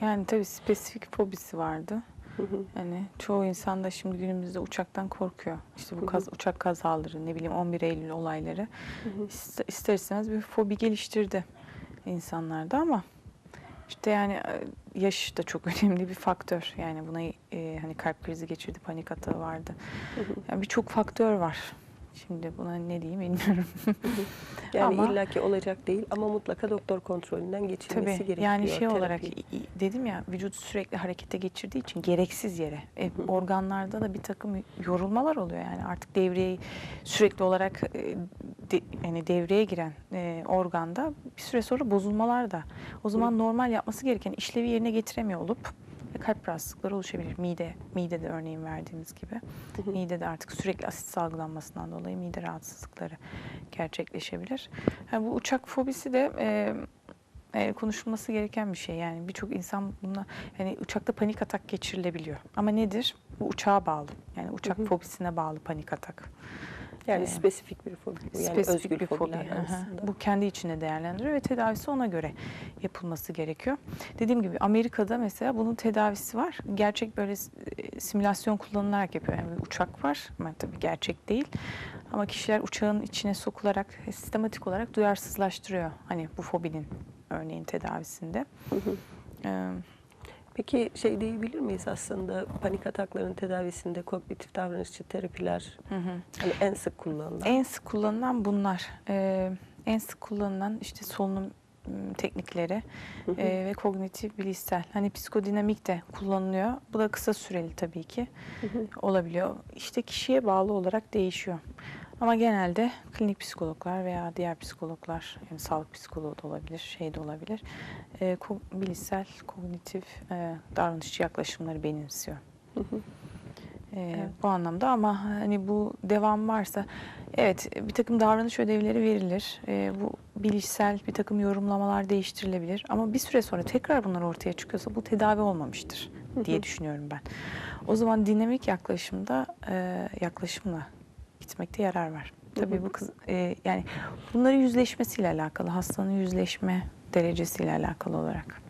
Yani tabii spesifik fobisi vardı. Hı hı. Yani çoğu insan da şimdi günümüzde uçaktan korkuyor. İşte bu kaz, uçak kazaları, ne bileyim 11 Eylül olayları İste- ister istemez bir fobi geliştirdi insanlarda ama işte yani e, yaş da çok önemli bir faktör. Yani buna e, hani kalp krizi geçirdi, panik atağı vardı. Yani birçok faktör var. Şimdi buna ne diyeyim bilmiyorum. Yani Ama- illaki olacak değil ama mutlaka doktor kontrolünden geçilmesi Tabii gerekiyor. yani şey olarak terapi. i- dedim ya vücut sürekli harekete geçirdiği için gereksiz yere e, organlarda da bir takım yorulmalar oluyor yani artık devreye sürekli olarak e, de- yani devreye giren e, organda bir süre sonra bozulmalar da o zaman normal yapması gereken işlevi yerine getiremiyor olup kalp rahatsızlıkları oluşabilir. Mide, midede örneğin verdiğimiz gibi. Midede artık sürekli asit salgılanmasından dolayı mide rahatsızlıkları gerçekleşebilir. Yani bu uçak fobisi de e, e, konuşulması gereken bir şey. Yani birçok insan buna yani uçakta panik atak geçirilebiliyor. Ama nedir? Bu uçağa bağlı. Yani uçak fobisine bağlı panik atak. Yani spesifik bir fobi. bu. Yani Spesifik özgür bir fobi. Hı hı. Bu kendi içinde değerlendiriyor ve tedavisi ona göre yapılması gerekiyor. Dediğim gibi Amerika'da mesela bunun tedavisi var. Gerçek böyle e, simülasyon kullanılarak yapıyor. Yani bir uçak var ama tabii gerçek değil. Ama kişiler uçağın içine sokularak sistematik olarak duyarsızlaştırıyor. Hani bu fobinin örneğin tedavisinde. Ee, Peki şey diyebilir miyiz aslında panik atakların tedavisinde kognitif davranışçı terapiler hani en sık kullanılan? En sık kullanılan bunlar. Ee, en sık kullanılan işte solunum m, teknikleri e, ve kognitif bilişsel. Hani psikodinamik de kullanılıyor. Bu da kısa süreli tabii ki olabiliyor. İşte kişiye bağlı olarak değişiyor. Ama genelde klinik psikologlar veya diğer psikologlar, yani sağlık psikoloğu da olabilir, şey de olabilir, e, ko- bilişsel, kognitif e, davranışçı yaklaşımları benimsiyor. Ee, Evet. Bu anlamda ama hani bu devam varsa evet bir takım davranış ödevleri verilir. Ee, bu bilişsel bir takım yorumlamalar değiştirilebilir. Ama bir süre sonra tekrar bunlar ortaya çıkıyorsa bu tedavi olmamıştır diye düşünüyorum ben. O zaman dinamik yaklaşımda e, yaklaşımla gitmekte yarar var. Tabii bu kız e, yani bunları yüzleşmesiyle alakalı, hastanın yüzleşme derecesiyle alakalı olarak.